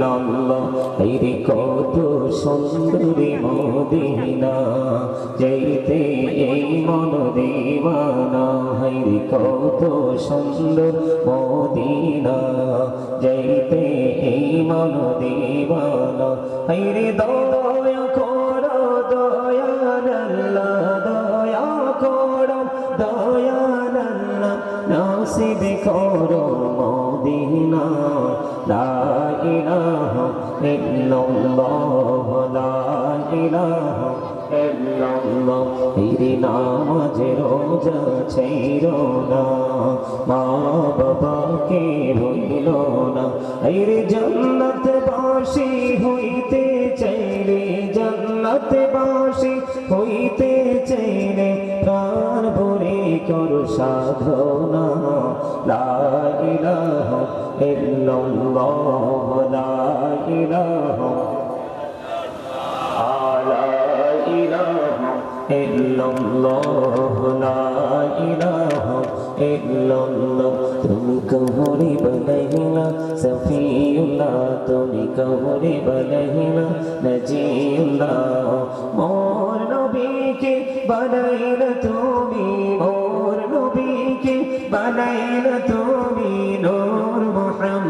ইল্লাল্লাহ এই রে কত সুন্দরী মদিনা, যাইতে এই মন দিওয়ানা হাই রে কত সুন্দর মদিনা, যাইতে এই মন দিওয়ানা হাই রে দয়া করো দয়াল্লাহ দয়া করো দয়াল্লাহ নাসিব করো মদিনা লা ইলাহা ইল্লাল্লাহ, লা ইলাহা ইল্লাল্লাহ। এই নামাজ রোজা না মা বাবাকে ভুল না। এই জন্নত বাসি হইতে চাইলে জন্নত বাসি হইতে চাইলে প্রাণ ভরে কর সাধনা। লা إلا الله لا إله لا إله إلا الله لا إله إلا الله تم कहरी बलहिना सफीउल्ला तुम कहरी बलहिना नजीउल्ला मोर नबी के बनैन তুমি মোর নবীকে বানাইল তুমি নূর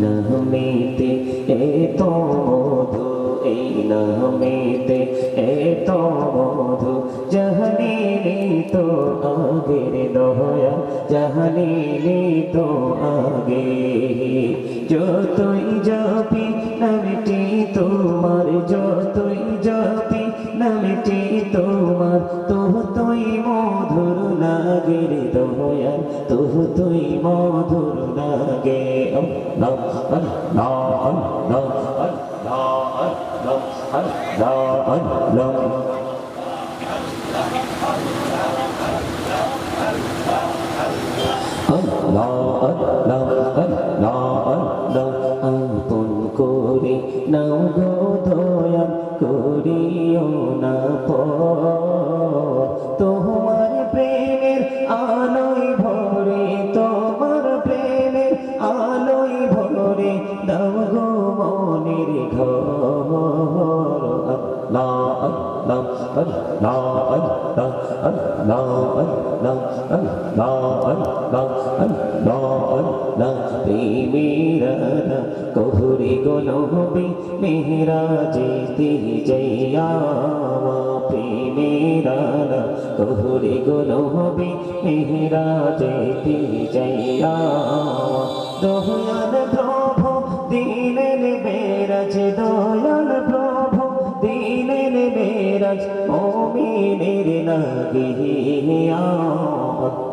নামেতে এত মধু এই নামেতে এত মধু জাহানিনি তো আগের দয়া জাহানিনি তো আগে তোমার, যতই যাবি নামটি তোমার, তবু তুই মধুর লাগে রে দয়াল, তবু তুই মধুর লাগে আপন করে, নাও গো দয়াল, করিও না পর কহুরি গোল হবে মেহরা যেতে জয়া প্রেমেরা কহুরি গোল হবে মেহরা যেতে জয়া দোহান প্রভু দিলেন বেরাজ দয়াল প্রভু দিলেন বেরাজ ও إليه يا رب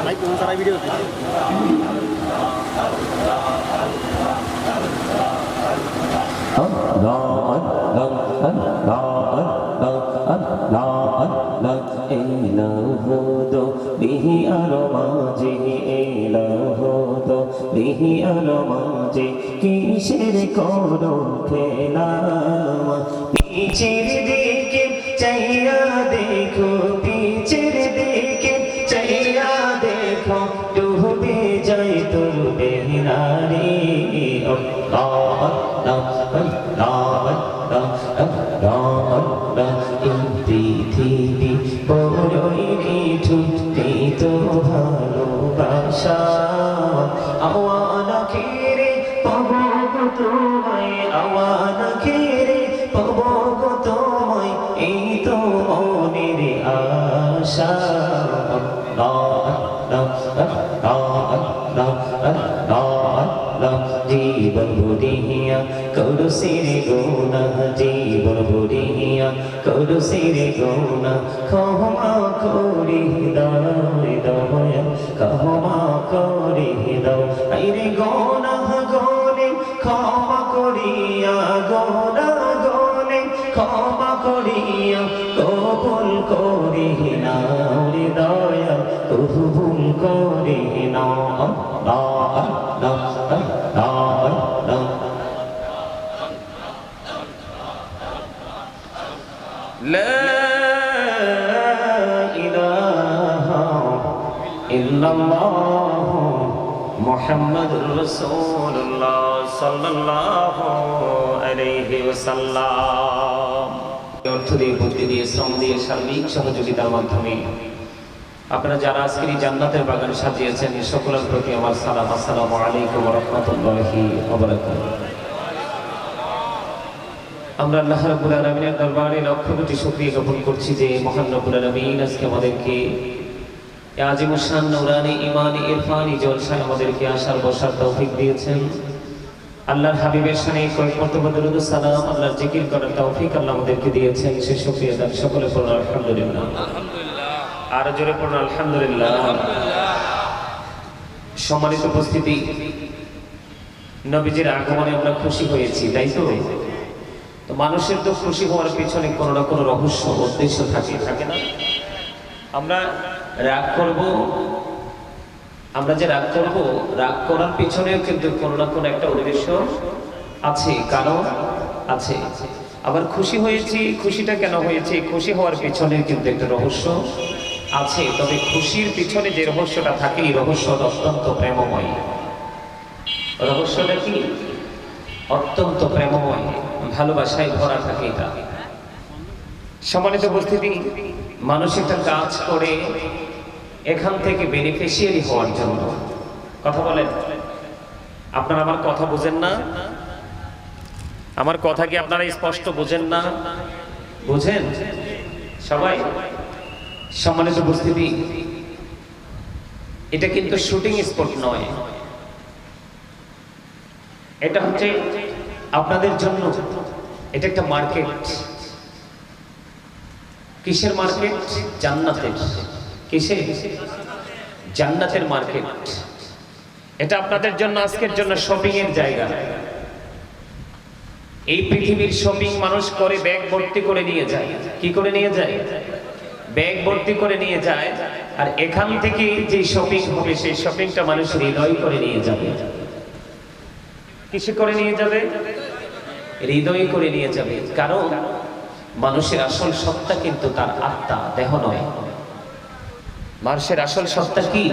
Baik, tunggu sampai video. Lord, Lord, Lord, Lord, Lord, Lord, Lord, ইলাহুদো বিহি আর মাঝে ইলাহুদো বিহি আর মাঝে কিসের করো খেলা? পিছের দিকে চাইয়া দেখো পিছের দিকে চাইয়া দেখো, ডুবে যাই তোর বেহনারি বড়ই মিঠু এই তো ভালোবাসা। আওয়ানা খেরে পাবো গো তোমায় আওয়ানা খেরে পাবো গো তোমায়, এই তো মনের আশা। জীবন বুড়িয়া করু সিরে গোনা জীবন বুড়িয়া করু সিরে গোনা ক্ষমা করি দায় দয়া ক্ষমা করি দাও আইরে গোনা গনে, ক্ষমা করিয়া গোনা গনে, ক্ষমা করিয়া কবুল করি না দয়া কবুল করি না لا অর্থ দিয়ে শ্রম দিয়ে সহযোগিতার মাধ্যমে। আপনারা যারা আজকের জান্নাতের বাগান সাজিয়েছেন সকলের প্রতি আমার সালাম। আসসালাম আলাইকুম রহমতুল্লাহি আমরা আল্লাহ রাব্বুল আলামিনের দরবারে লক্ষ কোটি শুকরিয়া জ্ঞাপন করছি যে মহান রব্বুল আলামিন আজকে আমাদেরকে আজিমুসান নূরানি ইমানি ইরফানি জলসায় আমাদেরকে আসার বসার তৌফিক দিয়েছেন। আল্লাহর হাবিবের সানে কয়েক সালাম আল্লাহর জিকির করার তৌফিক আল্লাহ আমাদেরকে দিয়েছেন। সে শুকরিয়া দান সকলে পড়ুন আলহামদুলিল্লাহ। আর জোরে পড়ুন আলহামদুলিল্লাহ। সম্মানিত উপস্থিতি নবীজির আগমনে আমরা খুশি হয়েছি তাই তো? তো মানুষের তো খুশি হওয়ার পিছনে কোনো না কোনো রহস্য উদ্দেশ্য থাকে থাকে না? আমরা রাগ করব? আমরা যে রাগ করব, রাগ করার পিছনেও কিন্তু কোনো না কোনো একটা উদ্দেশ্য আছে, কারণ আছে। আবার খুশি হয়েছি, খুশিটা কেন হয়েছে? খুশি হওয়ার পিছনে কিন্তু একটা রহস্য আছে, তবে খুশির পিছনে যে রহস্যটা থাকে, এই রহস্যটা অত্যন্ত প্রেমময়। রহস্যটা কি? অত্যন্ত প্রেমময়, ভালোবাসায় ভরা থাকে এটা। সম্মানিত উপস্থিতি, মানুষ একটা কাজ করে এখান থেকে বেনিফিশিয়ারি হওয়ার জন্য। কথা বলেন। আপনারা আমার কথা বুঝেন না? আমার কথা কি আপনারা স্পষ্ট বুঝেন না? বুঝেন? সবাই? সম্মানিত উপস্থিতি, এটা কিন্তু শুটিং স্পট নয়। এটা হচ্ছে আপনাদের জন্য, এটা একটা মার্কেট কিসের মার্কেট জান্নাতের। কিসে? জান্নাতের মার্কেট। এটা আপনাদের জন্য আজকের জন্য শপিং এর জায়গা। এই পৃথিবীর শপিং মানুষ করে ব্যাগ ভর্তি করে নিয়ে যায়। কি করে নিয়ে যায়? ব্যাগ ভর্তি করে নিয়ে যায় আর এখান থেকে যে শপিং হবে, সেই শপিংটা মানুষ হৃদয় করে নিয়ে যাবে। কিসে করে নিয়ে যাবে? হৃদয় করে নিয়ে যাবে। কারণ মানুষের আসল সত্তা কিন্তু তার আত্মা, দেহ নয়। মানুষের আসল সত্তা কি?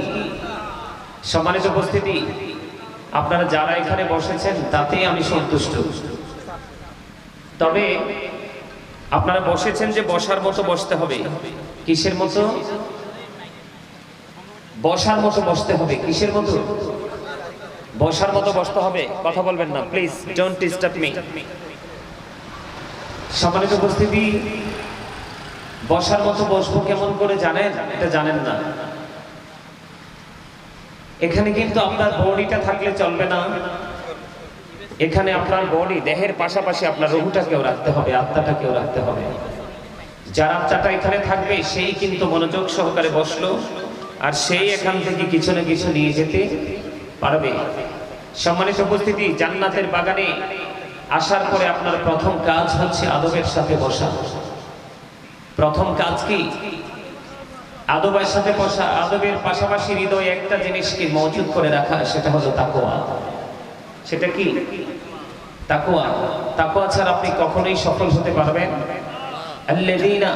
সম্মানিত উপস্থিতি, আপনারা যারা এখানে বসেছেন, তাতেই আমি সন্তুষ্ট। তবে আপনারা বসেছেন যে বসার মতো বসতে হবে। কিসের মতো? বসার মতো বসতে হবে। কিসের মতো? বসার মতো বসতে হবে। কথা বলবেন না প্লিজ ডোন্ট ডিস্টার্ব মি সম্মানিত উপস্থিতি বসার মতো বসবো কেমন করে জানেন? এটা জানেন না। এখানে কিন্তু আপনার বডিটা থাকলে চলবে না। এখানে আপনার বডি, দেহের পাশাপাশি আপনার রহুটাকেও রাখতে হবে, আত্মাটাকেও রাখতে হবে। যার আত্মাটা এখানে থাকবে, সেই কিন্তু মনোযোগ সহকারে বসল, আর সেই এখান থেকে কিছু না কিছু নিয়ে যেতে পারবে। সম্মানিত উপস্থিতি, জান্নাতের বাগানে আসার পরে আপনার প্রথম কাজ হচ্ছে আদবের সাথে বসা। প্রথম কাজ কি? আদবের সাথে আদবের পাশাপাশি হৃদয়ে একটা জিনিসকে মজুদ করে রাখা, সেটা হলো তাকোয়া সেটা কি? তাকোয়া তাকোয়া ছাড়া আপনি কখনোই সফল হতে পারবেন আল্লাযীনা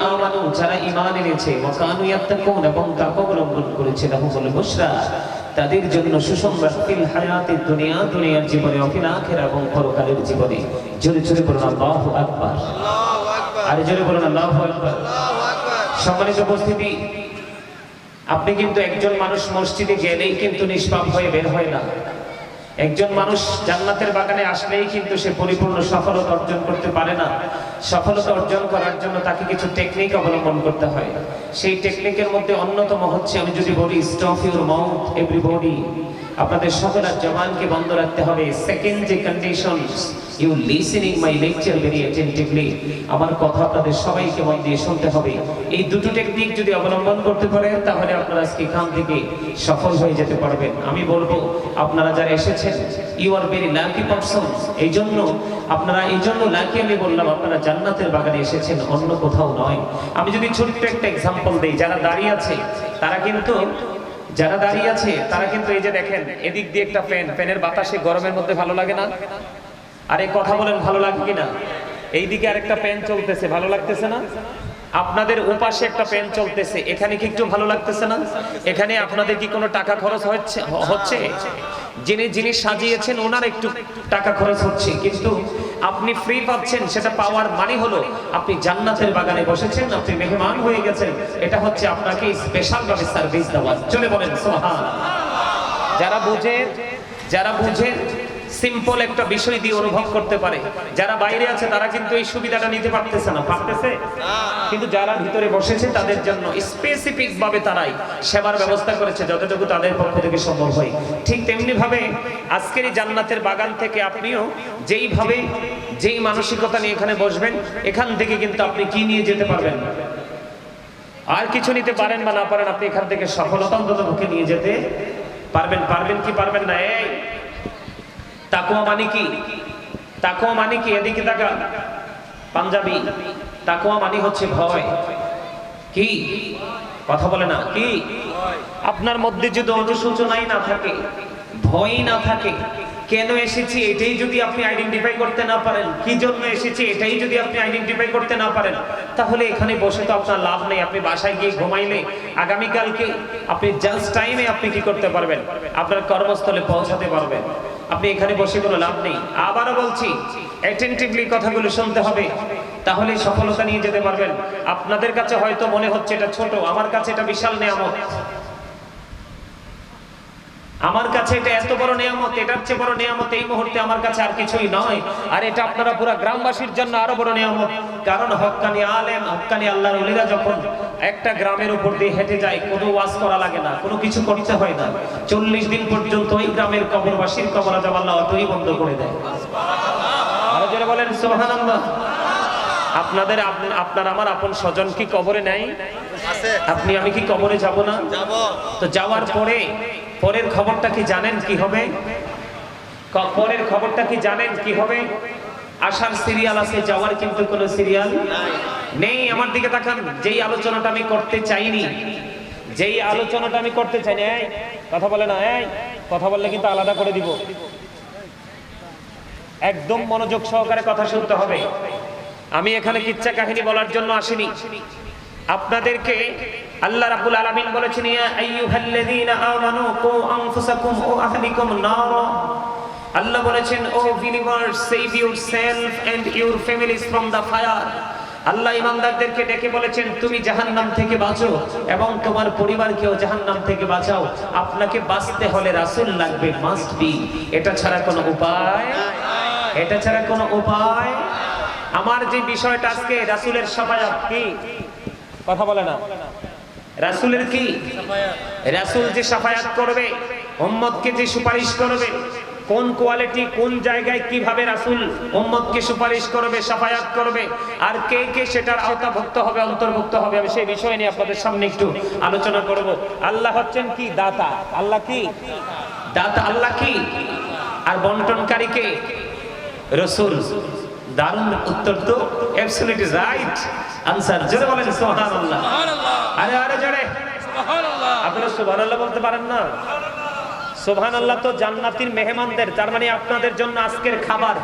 যারা এনেছে এবং তাদের জন্য দুনিয়া, দুনিয়ার জীবনে, অফিল এবং পরকালের জীবনে। জোরে জোরে বলুন, আল্লাহু আকবার। আর জোরে বলুন, আল্লাহু আকবার। সম্মানিত উপস্থিতি, আপনি কিন্তু একজন মানুষ মসজিদে গেলেই কিন্তু নিষ্পাপ হয়ে বের হয় না। একজন মানুষ জান্নাতের বাগানে আসলেই কিন্তু সে পরিপূর্ণ সফলতা অর্জন করতে পারে না। সফলতা অর্জন করার জন্য তাকে কিছু টেকনিক অবলম্বন করতে হয়। সেই টেকনিকের মধ্যে অন্যতম হচ্ছে, আমি যদি বলি স্টপ ইউর মাউথ এভরিবডি আপনাদের সকলের জবানকে বন্ধ রাখতে হবে। সেকেন্ড যে condition you listening my lecture very attentively আমার কথা আপনাদের সবাইকে মন দিয়ে শুনতে হবে। এই দুটো টেকনিক যদি অবলম্বন করতে পারেন, তাহলে আপনারা আজকে এখান থেকে সফল হয়ে যেতে পারবেন। আমি বলব, আপনারা যারা এসেছেন you are very lucky person এই জন্য আপনারা এই জন্য লাকি আমি বললাম, আপনারা জান্নাতের বাগানে এসেছেন, অন্য কোথাও নয়। আমি যদি ছোট্ট একটা এক্সাম্পল দেই, যারা দাঁড়িয়ে আছে, তারা কিন্তু যারা দাঁড়িয়ে আছে, তারা কিন্তু এই যে দেখেন, এদিক দিয়ে একটা ফ্যান ফ্যানের বাতাসে গরমের মধ্যে ভালো লাগে না? আরে কথা বলেন, ভালো লাগে কিনা? এইদিকে আরেকটা ফ্যান চলতেছে, ভালো লাগতেছে না? আপনাদের উপাশে একটা ফ্যান চলতেছে, এখানে কি একটু ভালো লাগতেছে না? এখানে আপনাদের কি কোনো টাকা খরচ হচ্ছে হচ্ছে? যিনি যিনি সাজিয়েছেন, ওনার একটু টাকা খরচ হচ্ছে, কিন্তু আপনি ফ্রি পাচ্ছেন, সেটা পাওয়ার মানে হলো আপনি জান্নাতের বাগানে বসেছেন, আপনি মেহমান হয়ে গেছেন, এটা হচ্ছে আপনাকে স্পেশাল ভাবে সার্ভিস দেওয়া। চলে বলেন সোহান যারা বুঝে যারা বুঝে সিম্পল একটা বিষয় দিয়ে অনুভব করতে পারে। যারা বাইরে আছে, তারা কিন্তু এই সুবিধাটা নিতে পারতেছে না পারতেছে কিন্তু যারা ভিতরে বসেছে, তাদের জন্য স্পেসিফিক ভাবে তারাই সেবার ব্যবস্থা করেছে, যতটুকু তাদের পক্ষ থেকে সম্ভব হয়। ঠিক তেমনি ভাবে আজকের এই জান্নাতের বাগান থেকে আপনিও যেইভাবে যেই মানসিকতা নিয়ে এখানে বসবেন, এখান থেকে কিন্তু আপনি কি নিয়ে যেতে পারবেন? আর কিছু নিতে পারেন বা না পারেন, আপনি এখান থেকে সফলতা অন্তত নিয়ে যেতে পারবেন পারবেন কি পারবেন না? এই তাকুয়া মানে কি? তাকুয়া মানে কি? এদিকে তাকা পাঞ্জাবি। তাকুয়া মানে হচ্ছে ভয়। কি? কথা বলে না। কি? আপনার মধ্যে যদি অনুশোচনাই না থাকে ভয় না থাকে, কেন এসেছি? এটাই যদি আপনি আইডেন্টিফাই করতে না পারেন, কি জন্য এসেছি? এটাই যদি আপনি আইডেন্টিফাই করতে না পারেন, তাহলে এখানে বসে তো আপনার লাভ নেই। আপনি বাসায় গিয়ে ঘুমাইলে আগামীকালকে আপনি জাস্ট টাইমে আপনি কি করতে পারবেন? আপনার কর্মস্থলে পৌঁছাতে পারবেন। আপনি এখানে বসে কোনো লাভ নেই। আবারও বলছি অ্যাটেন্টিভলি কথাগুলো শুনতে হবে, তাহলে সফলতা নিয়ে যেতে পারবেন। আপনাদের কাছে হয়তো মনে হচ্ছে এটা ছোট, আমার কাছে এটা বিশাল নিয়ামত। আমার কাছে এটা এত বড় নিয়ামত, এটার চেয়ে বড় নিয়ামত এই মুহূর্তে আমার কাছে আর কিছুই নয়। আর এটা আপনারা পুরো গ্রামবাসীর জন্য আরও বড় নিয়ামত। কারণ হক্কানি আলেম হক্কানি আল্লাহর ওলিরা যখন একটা গ্রামের উপর দিয়ে হেঁটে যায় কোনো ওয়াজ করা লাগে না কোনো কিছু করতে হয় না। চল্লিশ দিন পর্যন্ত ওই গ্রামের কবরবাসীর কবর আজাব আল্লাহ অতই বন্ধ করে দেয়। আরও বলেন সুবহানাল্লাহ। আপনাদের আপ- আপনার আমার আপন স্বজন কি কবরে নেয় আপনি আমি কি কবরে যাব না? তো যাওয়ার পরে পরের খবরটা কি জানেন কি হবে? পরের খবরটা কি জানেন কি হবে? আসার সিরিয়াল আছে, যাওয়ার কিন্তু কোনো সিরিয়াল নেই, আমার দিকে তাকান। যেই আলোচনাটা আমি করতে চাইনি, যেই আলোচনাটা আমি করতে চাইনি, এই, কথা বলে না, এই, কথা বললে কিন্তু আলাদা করে দিব। একদম মনোযোগ সহকারে কথা শুনতে হবে। আমি এখানে কিচ্ছা কাহিনী বলার জন্য আসিনি। আপনাদেরকে আল্লাহ রাব্বুল আলামিন বলেছেন, ইয়া আইয়ুহাল্লাযীনা আমানু কু আনফুসাকুম ও আহলিকুম নারা। আল্লাহ বলেছেন, O believers save yourself and your families from the fire আল্লাহ ইমানদারদেরকে ডেকে বলেছেন, তুমি জাহান্নাম থেকে বাঁচো এবং তোমার পরিবারকেও জাহান্নাম থেকে বাঁচাও। আপনাকে বাঁচতে হলে রাসূল লাগবে মাস্ট বি এটা ছাড়া কোনো উপায়? এটা ছাড়া কোনো উপায়? আমার যে বিষয়টা আজকে, রাসূলের সাফায়াত কি? কথা বলে না। রাসূলের কি? রাসূল যে সাফায়াত করবে, উম্মতকে যে সুপারিশ করবে কোন কোয়ালিটি কোন জায়গায় কীভাবে রাসূল উম্মতকে সুপারিশ করবে সাফায়াত করবে আর কে কে সেটার আওতাভুক্ত হবে অন্তর্ভুক্ত হবে আমি সেই বিষয় নিয়ে আপনাদের সামনে একটু আলোচনা করব। আল্লাহ হচ্ছেন কি? দাতা। আল্লাহ কি? দাতা আল্লাহ কি? আর বন্টনকারী কে? রসুল। দারুণ উত্তর তো অ্যাবসলিউটলি রাইট আনসার জোরে বলেন সুবহানাল্লাহ। আরে আরে জোরে। আপনারা সুবহানাল্লাহ বলতে পারেন না? সুবহানাল্লাহ, তো জান্নাতীর মেহমানদের, তার মানে আপনাদের জন্য আজকের খাবার।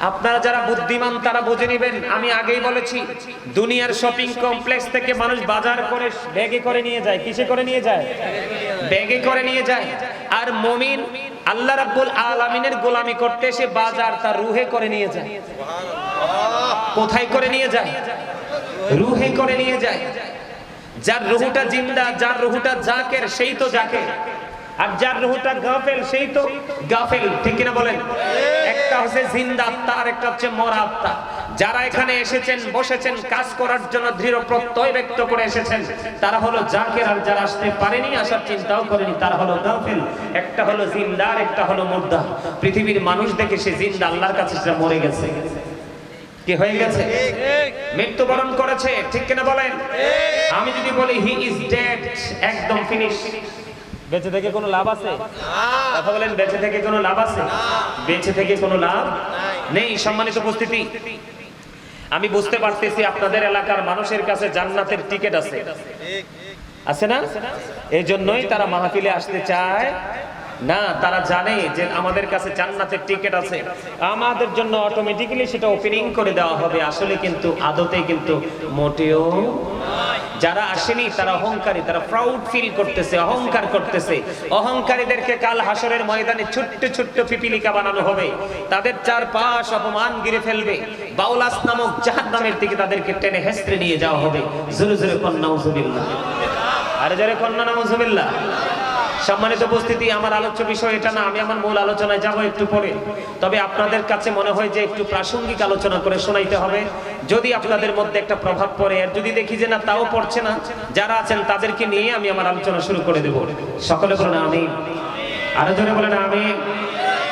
আপনারা যারা বুদ্ধিমান, তারা বুঝে নেবেন, আমি আগেই বলেছি, দুনিয়ার শপিং কমপ্লেক্স থেকে মানুষ বাজার করে ব্যাগে করে নিয়ে যায়। কিসে করে নিয়ে যায়? ব্যাগে করে নিয়ে যায়। আর মমিন আল্লাহ রাব্বুল আলামিনের গোলামি করতে এসে বাজার তার রুহে করে নিয়ে যায়। কোথায় করে নিয়ে যায়? রুহে করে নিয়ে যায়। যার রুহুটা জিন্দা, যার রুহুটা জাকের, সেই তো জাকের। আর যার রুহুটা গাফেল, সেই তো গাফেল, ঠিক কিনা বলেন? একটা হচ্ছে জিন্দা আত্মা আর একটা হচ্ছে মরা আত্মা। যারা এখানে এসেছেন, বসেছেন, কাজ করার জন্য দৃঢ় প্রত্যয় ব্যক্ত করে এসেছেন, তারা হলো জাকের, আর যারা আসতে পারেনি, আসার চিন্তাও করেনি, তারা হলো গাফেল। একটা হলো জিন্দা আর একটা হলো মুর্দা। পৃথিবীর মানুষ দেখে সে জিন্দা, আল্লাহর কাছে সেটা মরে গেছে। কি হয়ে গেছে? মৃত্যুবরণ করেছে, ঠিক কিনা বলেন? আমি যদি বলি হি ইজ ডেড একদম ফিনিশ বেঁচে থেকে কোনো লাভ আছে? কথা বলেন, বেঁচে থেকে কোনো লাভ আছে? বেঁচে থেকে কোনো লাভ নেই, সম্মানিত উপস্থিতি। আমি বুঝতে পারতেছি আপনাদের এলাকার মানুষের কাছে জান্নাতের টিকিট আছে। আছে না? এই জন্যই তারা মাহফিলে আসতে চায় না, তারা জানে যে আমাদের কাছে জান্নাতের টিকিট আছে। আমাদের জন্য অটোমেটিক্যালি সেটা ওপেনিং করে দেওয়া হবে। আসলে কিন্তু আদতে কিন্তু মোটেও যারা আসেনি, তারা অহংকারী, তারা প্রাউড ফিল করতেছে, অহংকার করতেছে। অহংকারীদেরকে কাল হাসরের ময়দানে ছোট্ট ছোট্ট পিপিলিকা বানানো হবে। তাদের চারপাশ অপমান গিরে ফেলবে। বাউলাস নামক জাহান নামের দিকে তাদেরকে টেনে হেসড়ে নিয়ে যাওয়া হবে। জোরে জোরে কন্যা উজুবিল্লাহ আরে জোরে কন্যা নাউজুবিল্লাহ। সম্মানিত উপস্থিতি, আমার আলোচ্য বিষয় এটা না, আমি আমার মূল আলোচনায় যাব একটু পরে। তবে আপনাদের কাছে মনে হয় যে একটু প্রাসঙ্গিক আলোচনা করে শোনাইতে হবে। যদি আপনাদের মধ্যে একটা প্রভাব পড়ে, আর যদি দেখি যে না, তাও পড়ছে না, যারা আছেন তাদেরকে নিয়ে আমি আমার আলোচনা শুরু করে দেব। সকলে বলেন আমি আরও জোরে বলেন আমি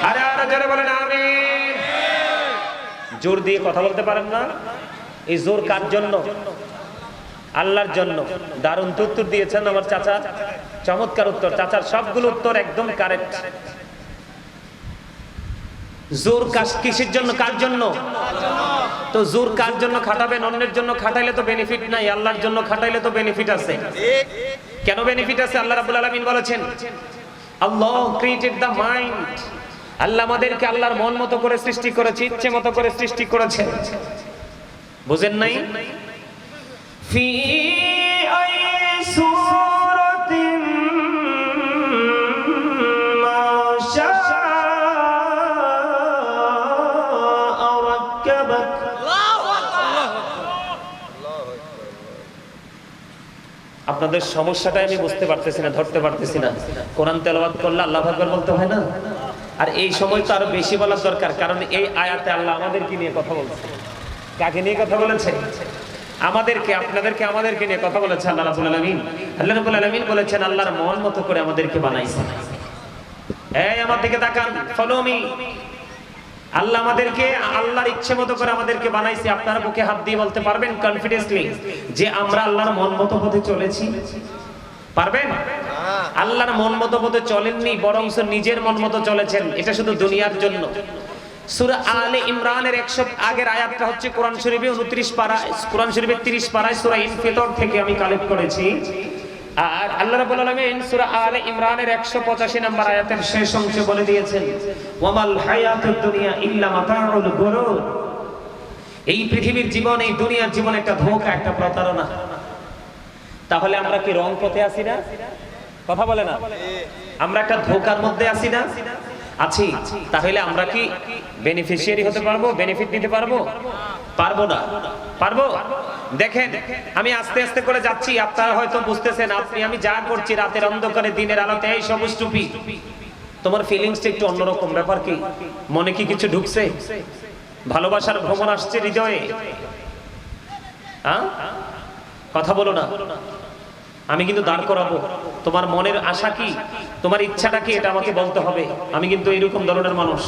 আরে, আরও জোরে বলেন আমি জোর দিয়ে কথা বলতে পারেন না। এই জোর কার জন্য? আল্লাহর জন্য। দারুণ উত্তর দিয়েছেন আমার চাচা। চমৎকার উত্তর। চাচার সবগুলো উত্তর একদম কারেক্ট জোর কাজ কিসের জন্য? কার জন্য? তো জোর কার জন্য খাটাবেন? অন্যের জন্য খাটাইলে তো বেনিফিট নাই। আল্লাহর জন্য খাটাইলে তো বেনিফিট আছে। কেন বেনিফিট আছে? আল্লাহ রাব্বুল আলামিন বলেছেন, আল্লাহ ক্রিয়েটেড দ্য মাইন্ড আল্লাহ আমাদেরকে আল্লাহর মন মতো করে সৃষ্টি করেছে, ইচ্ছে মতো করে সৃষ্টি করেছে। বুঝেন নাই? আপনাদের সমস্যাটাই আমি বুঝতে পারতেছি না ধরতে পারতেছি না। কোরআন তেলাওয়াত করলে আল্লাহ আকবার বলতে হয় না। আর এই সময় তো আরও বেশি বলার দরকার কারণ এই আয়াতে আল্লাহ আমাদেরকে নিয়ে কথা বলছে। কাকে নিয়ে কথা বলেছে? আমাদেরকে আপনাদেরকে আমাদেরকে নিয়ে কথা বলেছে আল্লাহ রাব্বুল আলামিন। আল্লাহ রাব্বুল আলামিন বলেছেন আল্লাহর মন মতো করে আমাদেরকে বানাইছে এই আমার দিকে তাকান ফলো মি আল্লাহ আমাদেরকে আল্লাহর ইচ্ছে মতো করে আমাদেরকে বানাইছে। আপনারা বুকে হাত দিয়ে বলতে পারবেন কনফিডেন্সলি যে আমরা আল্লাহর মন মতো পথে চলেছি। পারবেন? আল্লাহর মন মতো পথে চলেননি বরং নিজের মন মতো চলেছেন। এটা শুধু দুনিয়ার জন্য। 100 আগের হচ্ছে কোরআন শরীফে 29 পারা কোরআন শরীফের 30 পারায় সূরা ইনফিতর থেকে আমি কালেক্ট করেছি। আর আল্লাহ রাব্বুল আলামিন সূরা আলে ইমরানের 185 নম্বর আয়াতের শেষ অংশে বলে দিয়েছেন, ওয়ামাল হায়াতুদ দুনিয়া ইল্লা এই পৃথিবীর জীবন, এই দুনিয়ার জীবন একটা ধোঁকা, একটা প্রতারণা। তাহলে আমরা কি রং পথে আছি না? কথা বলে না? আমরা একটা ধোকার মধ্যে আছি না? আছি, তাহলে আমরা কি বেনিফিশিয়ারি হতে পারব বেনিফিট নিতে পারব? পারব না। পারব? দেখেন, আমি আস্তে আস্তে করে যাচ্ছি, আপনারা হয়তো বুঝতেছেন, আপনি, আমি যা করছি রাতের অন্ধকারে, দিনের আলোতে, এই সবুজ টুপি। তোমার ফিলিংসটা একটু অন্যরকম, ব্যাপার কি? মনে কি কিছু ঢুকছে? ভালোবাসার ভ্রমণ আসছে হৃদয়ে? হ্যাঁ কথা বলো না। আমি কিন্তু দাঁড় করাবো। তোমার মনের আশা কি? তোমার ইচ্ছাটা কি? এটা আমাকে বলতে হবে। আমি কিন্তু এরকম ধরনের মানুষ।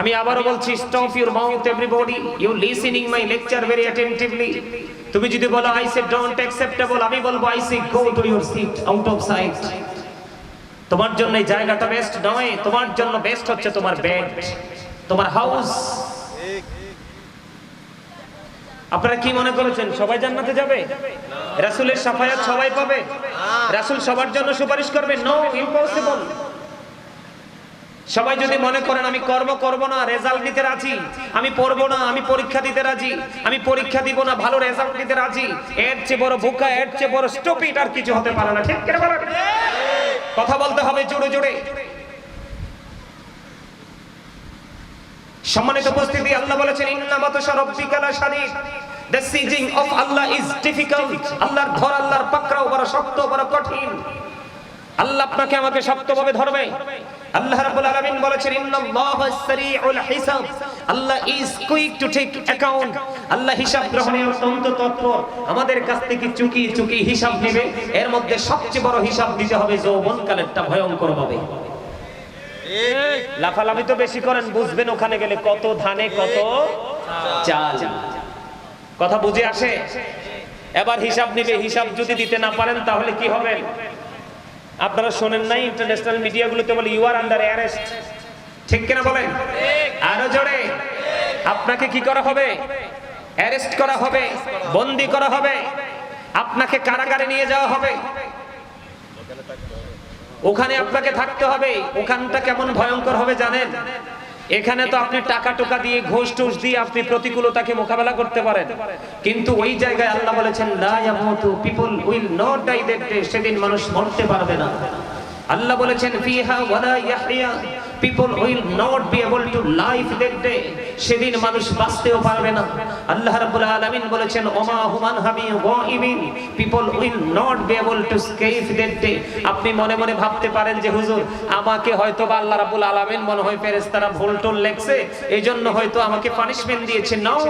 আমি আবারও বলছি stop your mouth everybody you listening my lecture very attentively তুমি যদি বলো আই সে ডোন্ট অ্যাকসেপ্টেবল আমি বলব I say go to your seat out of sight তোমার জন্য এই জায়গাটা বেস্ট নয়, তোমার জন্য বেস্ট হচ্ছে তোমার বেড তোমার হাউস আপনারা কি মনে করেছেন, সবাই জান্নাতে যাবে? রাসূলের সাফায়াত সবাই পাবে? রাসূল সবার জন্য সুপারিশ করবে? নো ইম্পসিবল সবাই যদি মনে করেন, আমি কর্ম করব না রেজাল্ট দিতে রাজি, আমি পড়ব না, আমি পরীক্ষা দিতে রাজি, আমি পরীক্ষা দিব না, ভালো রেজাল্ট দিতে রাজি, এর চেয়ে বড় বোকা এর চেয়ে বড় স্টুপিড আর কিছু হতে পারে না। ঠিক কথা বলতে হবে জোরে জোরে। সম্মানিত উপস্থিতি, আল্লাহ বলেছেন ইন্নামাতুশা রাব্বিকা লাশাদীদ The sieging of Allah is difficult. আল্লাহর ধর আল্লাহর পাকড়াও বড় শক্ত, বড় কঠিন। আল্লাহ আপনাকে আমাকে শক্তভাবে ধরবে। আল্লাহ রাব্বুল আলামিন বলেছেন, ইন্নাল্লাহা সারিউল হিসাব। আল্লাহ is quick to take account আল্লাহ হিসাব গ্রহণে অত্যন্ত তৎপর। আমাদের কাছ থেকে চুকি চুকি হিসাব নেবে। এর মধ্যে সবচেয়ে বড় হিসাব দিতে হবে, যৌবনকালেরটা ভয়ঙ্কর হবে লাফালাফি তো বেশি করেন, বুঝবেন ওখানে গেলে কত ধানে, কত চাল। কথা বুঝে আসে? এবার হিসাব নিবে, হিসাব যদি দিতে না পারেন তাহলে কি হবে? আপনারা শোনেন নাই ইন্টারন্যাশনাল মিডিয়াগুলোতে বলে ইউ আর আন্ডার অ্যারেস্ট ঠিক কিনা বলেন? আরও জোরে। আপনাকে কি করা হবে? অ্যারেস্ট করা হবে, বন্দি করা হবে। আপনাকে কারাগারে নিয়ে যাওয়া হবে। ওখানে আপনাকে থাকতে হবে। ওখানটা কেমন ভয়ঙ্কর হবে জানেন? এখানে তো আপনি টাকা টোকা দিয়ে, ঘোষ টোষ দিয়ে আপনি প্রতিকূলতাকে মোকাবেলা করতে পারেন। কিন্তু ওই জায়গায় আল্লাহ বলেছেন উইল নট সেদিন মানুষ মরতে পারবে না। আল্লাহ বলেছেন, ফিহা ওয়ালা ইয়াহইয়া। People will not be able to life that day সেদিন মানুষ বাঁচতেও পারবে না। আল্লাহ রাব্বুল আলামিন বলেছেন, ওমা হুমান হাবি গাইবিন people will not be able to escape that day আপনি মনে মনে ভাবতে পারেন যে, হুজুর, আমাকে হয়তো আল্লাহ রাব্বুল আলামিন মনে হয় ফেরেশতারা ভুল টুল লেখছে। এই জন্য হয়তো আমাকে পানিশমেন্ট দিয়েছে। নাও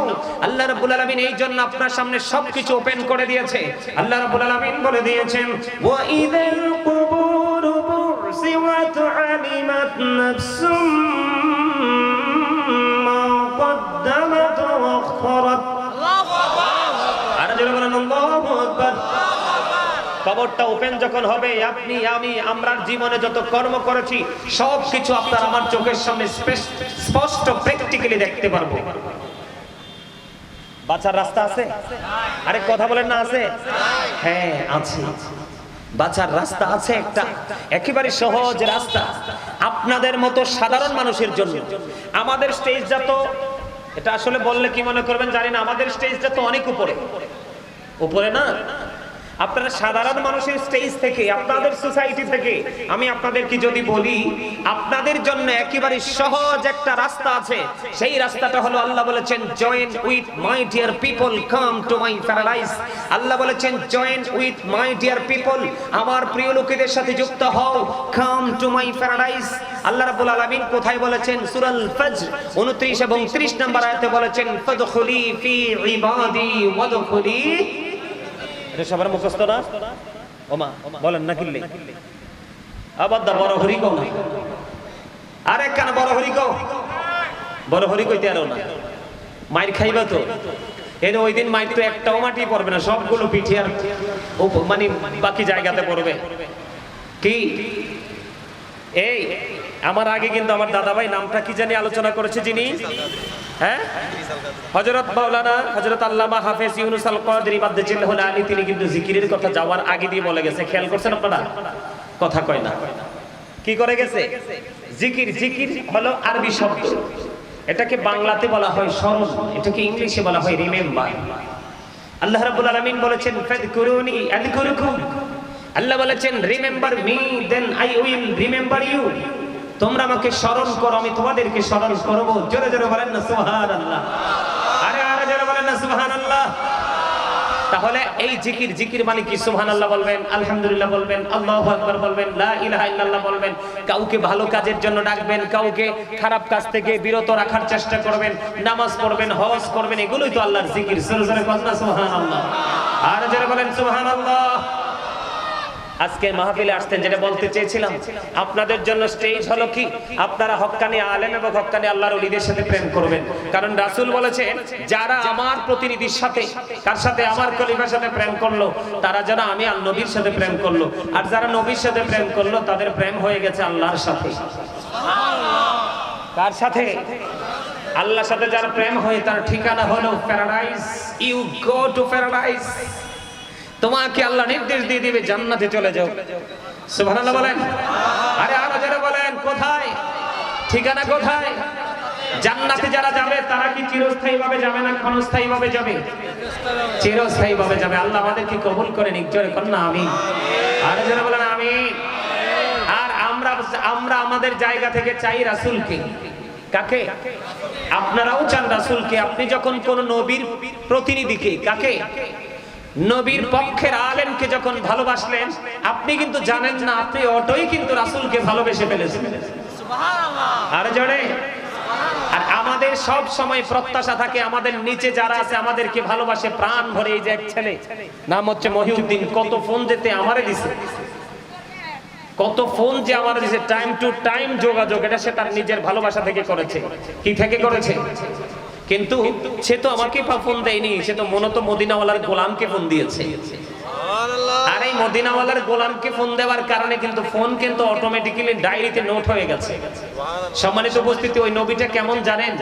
আল্লাহ রাব্বুল আলামিন এই জন্য আপনার সামনে সবকিছু ওপেন করে দিয়েছে। আল্লাহ রাব্বুল আলামিন বলে দিয়েছেন, ওয়া ইদাল বুরসিওয়াত আলিমাত নাফসুম মা قدمت وأخرت আর জোরে বলেন আল্লাহু আকবার কবরটা ওপেন যখন হবে আপনি আমি আমরা জীবনে যত কর্ম করেছি সব কিছু আপনার আমার চোখের সামনে স্পেস- স্পষ্ট প্র্যাকটিক্যালি দেখতে পারবো বাঁচার রাস্তা আছে আরে কথা বলেন না আছে হ্যাঁ আছে বাঁচার রাস্তা আছে একটা। একেবারে সহজ রাস্তা। আপনাদের মতো সাধারণ মানুষের জন্য। আমাদের স্টেজ তো, এটা আসলে বললে কি মনে করবেন জানি না, আমাদের স্টেজটা তো অনেক উপরে। উপরে না? আপনারা সাধারণ মানুষের স্টেজ থেকে, আপনাদের সোসাইটি থেকে, আমি আপনাদেরকে যদি বলি, আপনাদের জন্য একেবারে সহজ একটা রাস্তা আছে। সেই রাস্তাটা হলো আল্লাহ বলেছেন join with my dear people come to my paradise আল্লাহ বলেছেন join with my dear people আমার প্রিয় লোকেদের সাথে যুক্ত হও কাম টু মাই প্যারাডাইস আল্লাহ রাব্বুল আলামিন কোথায় বলেছেন? সূরাল ফজর 29 এবং 30 নম্বর আয়াতে বলেছেন, ফাদখুলি ফি ইবাদি, ওয়াদখুলি সবার মুখস্থ না? ওমা, বলেন না কিল্লে। আবার দা বড় হরি কও না? এক কান বড় হরি কও? বড় হরি কইতে আরও না। মাইর খাইবা তো। এর ওই দিন মাইর তো একটাও মাটি পড়বে না, সবগুলো পিঠে আর মানে বাকি জায়গাতে পড়বে। কি? এই আমার আগে কিন্তু আমার দাদা ভাই নামটা কি জানি আলোচনা করেছে যিনি? হ্যাঁ? হযরত মাওলানা, হযরত আল্লামা হাফেজ ইউনুস আল কাদরি বাদজিল্লাহু আলী, তিনি কিন্তু জিকিরের কথা যাওয়ার আগে দিয়ে বলে গেছে। খেয়াল করছেন আপনারা? কথা কয় না। কি করে গেছে? জিকির জিকির হলো আরবি শব্দ। এটাকে বাংলাতে বলা হয় স্মরণ, এটাকে ইংলিশে বলা হয় রিমেম্বার। আল্লাহ রাব্বুল আলামিন বলেছেন ফাদকুরুনি আযকুরুকুম। আল্লাহ বলেছেন, remember me, then I will remember you. তোমরা আমাকে স্মরণ করো, আমি তোমাদেরকে স্মরণ করব। জোরে জোরে বলেন না, সুবহানাল্লাহ। আরে আরে, জোরে বলেন না, সুবহানাল্লাহ। তাহলে এই জিকির জিকির মানে কি? সুবহানাল্লাহ বলবেন, আলহামদুলিল্লাহ বলবেন, আল্লাহু আকবার বলবেন, লা ইলাহা ইল্লাল্লাহ বলবেন। কাউকে ভালো কাজের জন্য ডাকবেন, কাউকে খারাপ কাজ থেকে বিরত রাখার চেষ্টা করবেন, নামাজ পড়বেন, হজ করবেন, এগুলোই তো আল্লাহর জিকির। জোরে জোরে বলেন না, সুবহানাল্লাহ। আর, জোরে বলেন, সুবহানাল্লাহ। আজকে মাহফিলে আসতেন, যেটা বলতে চেয়েছিলাম, আপনাদের জন্য স্টেজ হলো কি? আপনারা হক্কানি আলেম এবং হক্কানি আল্লাহর ওলিদের সাথে প্রেম করবেন। কারণ রাসুল বলেছেন যারা আমার প্রতিনিধির সাথে, কার সাথে আমার কলিমার সাথে প্রেম করল, তারা যেন আমি আল নবীর সাথে প্রেম করল। আর যারা নবীর সাথে প্রেম করল, তাদের প্রেম হয়ে গেছে আল্লাহর সাথে। কার সাথে? আল্লাহর সাথে যার প্রেম হয়, তার ঠিকানা হলো paradise you go to paradise তোমাকে আল্লাহ নির্দেশ দিয়ে দিবে, জান্নাতে চলে যাও। সুবহানাল্লাহ বলেন? আরে আরও যারা বলেন, কোথায়? ঠিকানা কোথায়? জান্নাতে যারা যাবে, তারা কি চিরস্থায়ী ভাবে যাবে না ক্ষণস্থায়ী ভাবে যাবে? চিরস্থায়ী ভাবে যাবে। আল্লাহ আমাদেরকে কবুল করে কর না আমি আরে যারা বলেন আমি আর আমরা আমরা আমাদের জায়গা থেকে চাই রাসূলকে। কাকে? আপনারাও চান রাসূলকে। আপনি যখন কোন নবীর প্রতিনিধিকে, কাকে? নবীর পক্ষের আলেমকে যখন ভালোবাসলেন আপনি কিন্তু জানেন না আপনি অটোই কিন্তু রাসূলকে ভালোবেসে ফেলেছেন। আর জোরে? আর আমাদের সব সময় প্রত্যাশা থাকে আমাদের নিচে যারা আছে আমাদেরকে ভালোবাসে প্রাণ ভরে এই যে এক ছেলে নাম হচ্ছে মহিউদ্দিন কত ফোন যেতে আমারে দিছে। কত ফোন যে আমার দিছে টাইম টু টাইম যোগাযোগ এটা সে তার নিজের ভালোবাসা থেকে করেছে। কি থেকে করেছে? কিন্তু সে তো আমাকে ফোন দেয়নি সে তো মনত মদিনাওয়ালার গোলামকে ফোন দিয়েছে। মদিনাওয়ালার গোলামকে ফোন দেওয়ার কারণে কিন্তু ফোন কিন্তু অটোমেটিক্যালি ডায়েরিতে নোট হয়ে গেছে। সম্মানিত উপস্থিতি, ওই নবীটা কেমন জানেন?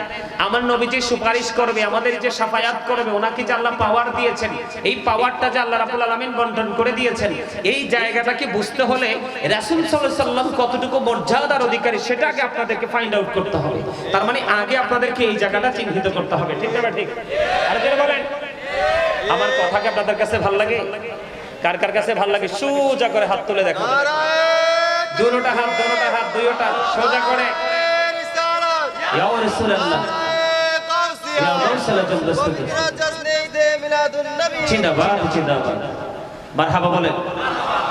আমার নবী যে সুপারিশ করবে, আমাদের যে সাফায়াত করবে, ওনাকে যে আল্লাহ পাওয়ার দিয়েছেন, এই পাওয়ারটা যে আল্লাহ রাবুল আলমিন বন্টন করে দিয়েছেন, এই জায়গাটাকে বুঝতে হলে রাসুল সাল্লাম কতটুকু মর্যাদার অধিকারী সেটাকে আপনাদেরকে ফাইন্ড আউট করতে হবে। তার মানে আগে আপনাদেরকে এই জায়গাটা চিহ্নিত করতে হবে। ঠিক না ঠিক? আর বলেন। আমার কথা কি আপনাদের কাছে ভালো লাগে? কার কার কাছে ভালো লাগে? সোজা করে হাত তুলে দেখো। দুটোটা হাত দুটোটা হাত, দুইটা, সোজা করে।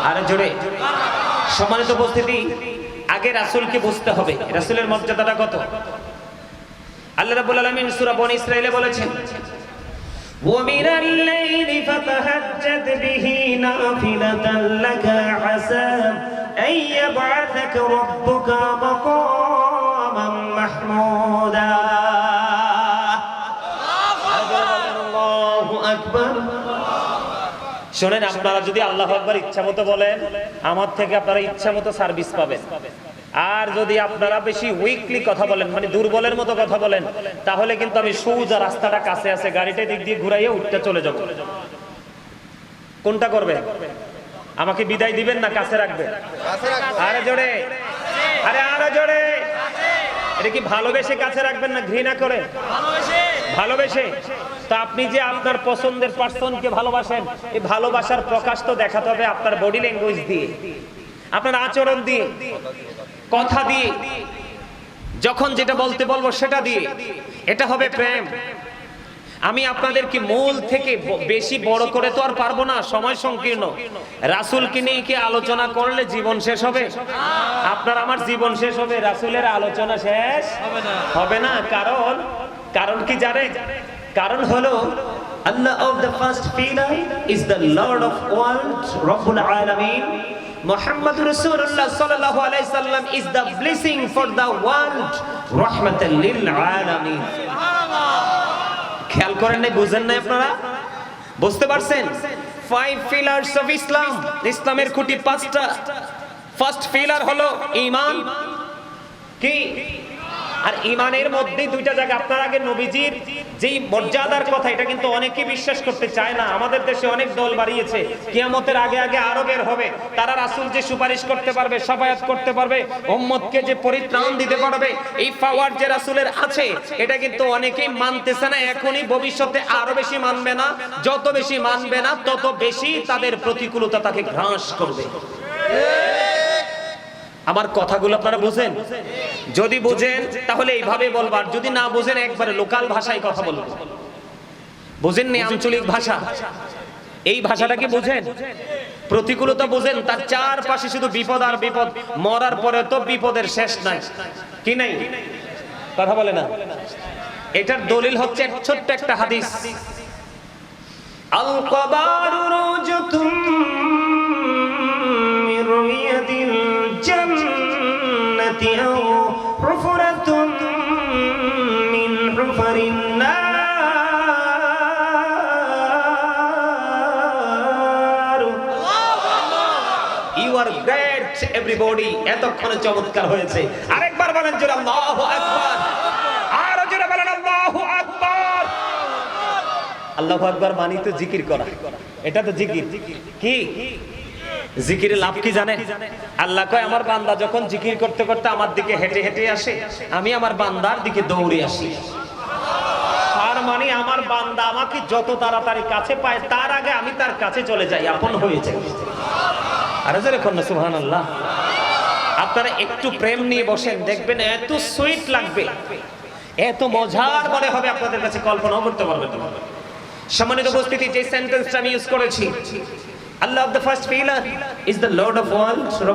আরে জোরে। আগে রাসূলকে বুঝতে হবে। রাসূলের মর্যাদাটা কত? আল্লাহ বলেছেন ومن الليل فتهجد به نافلة لك عسى أن يبعثك ربك مقاما محمودا الله أكبر শোনেন আপনারা যদি আল্লাহ আকবার ইচ্ছা মতো বলেন আমার থেকে আপনারা ইচ্ছা মতো সার্ভিস পাবেন আর যদি আপনারা বেশি উইকলি কথা বলেন মানে দুর্বলের মতো কথা বলেন তাহলে কিন্তু আমি সোজা রাস্তাটা কাছে আছে গাড়িটা দিক দিয়ে ঘুরাইয়ে উঠতে চলে যাব। কোনটা করবে? আমাকে বিদায় দিবেন না কাছে রাখবেন আরে জোরে। আরে আরে জোরে। এটা কি ভালোবেসে কাছে রাখবেন না ঘৃণা করে? ভালোবেসে। তা আপনি যে আপনার পছন্দের পার্সনকে ভালোবাসেন এই ভালোবাসার প্রকাশ তো দেখাতে হবে আপনার বডি ল্যাঙ্গুয়েজ দিয়ে আপনার আচরণ দিয়ে। কথা দিয়ে যখন যেটা বলতে বলব সেটা দিয়ে এটা হবে প্রেম। আমি আপনাদেরকে মূল থেকে বেশি বড় করে তো আর পারব না সময় সংকীর্ণ। রাসুলকে নিয়ে কি আলোচনা করলে জীবন শেষ হবে? আপনার আমার জীবন শেষ হবে রাসুলের আলোচনা শেষ? হবে না। কারণ কারণ কি জানেন? কারণ হলো আল্লাহ of the first pillar is the lord of world রব্বুল আলামিন মুহাম্মদ রাসূলুল্লাহ সাল্লাল্লাহু আলাইহি সাল্লাম is the blessing for the world রাহমাতাল লিল আলামিন খেয়াল করেন নাই, বুঝেন নাই আপনারা? বুঝতে পারছেন? ফাইভ পিলার্স অফ ইসলাম ইসলামের খুঁটি পাঁচটা। ফার্স্ট পিলার হলো ঈমান কি? আর ইমানের মধ্যে দুইটা জায়গা। আপনার আগে নবীজির যেই মর্যাদার কথা, এটা কিন্তু অনেকে বিশ্বাস করতে চায় না। আমাদের দেশে অনেক দল বাড়িয়েছে, কিয়ামতের আগে আগে আরও বের হবে। তারা রাসূল যে সুপারিশ করতে পারবে, সাফায়াত করতে পারবে, উম্মতকে যে পরিত্রাণ দিতে পারবে, এই পাওয়ার যে রাসুলের আছে, এটা কিন্তু অনেকেই মানতেছে না। এখনই ভবিষ্যতে আরও বেশি মানবে না। যত বেশি মানবে না, তত বেশি তাদের প্রতিকূলতা তাকে গ্রাস করবে। আমার কথাগুলো আপনারা বুঝেন? যদি বুঝেন, তাহলে এইভাবে বলবার। যদি না বুঝেন, একবারে লোকাল ভাষায় কথা বলব। বুঝেননি আঞ্চলিক ভাষা? এই ভাষাটা কি বুঝেন? প্রতিকূলতা বুঝেন, তার চারপাশে শুধু বিপদ আর বিপদ। মরার পরে তো বিপদের শেষ নাই। কি নাই? কথা বলে না। এটার দলিল হচ্ছে এক ছোট্ট একটা হাদিস। আল কবারু রুজতুম মিন من حفر النار You are great everybody এতক্ষণে চমৎকার হয়েছে আরেকবার বলেন জোরে আল্লাহু আকবার আরো জোরে বলেন আল্লাহু আকবার আল্লাহু আকবার মানি তো জিকির করা এটা তো জিকির কি জিকিরে লাভ কি জানে? আল্লাহ কয়, আমার বান্দা যখন জিকির করতে করতে আমার দিকে হেঁটে হেঁটে আসে, আমি আমার বান্দার দিকে দৌড়ে আসি। তার মানে আমার বান্দা আমাকে যত তাড়াতাড়ি কাছে পায়, তার আগে আমি তার কাছে চলে যাই, আপন হয়ে যাই। আরে সুবহান আল্লাহ আপনারা একটু প্রেম নিয়ে বসেন, দেখবেন এত সুইট লাগবে। এত মজার মনে হবে আপনাদের কাছে, কল্পনাও করতে পারবেন সম্মানিত উপস্থিতি, যে সেন্টেন্সটা আমি ইউজ করেছি Allah of the first pillar is the Lord of all.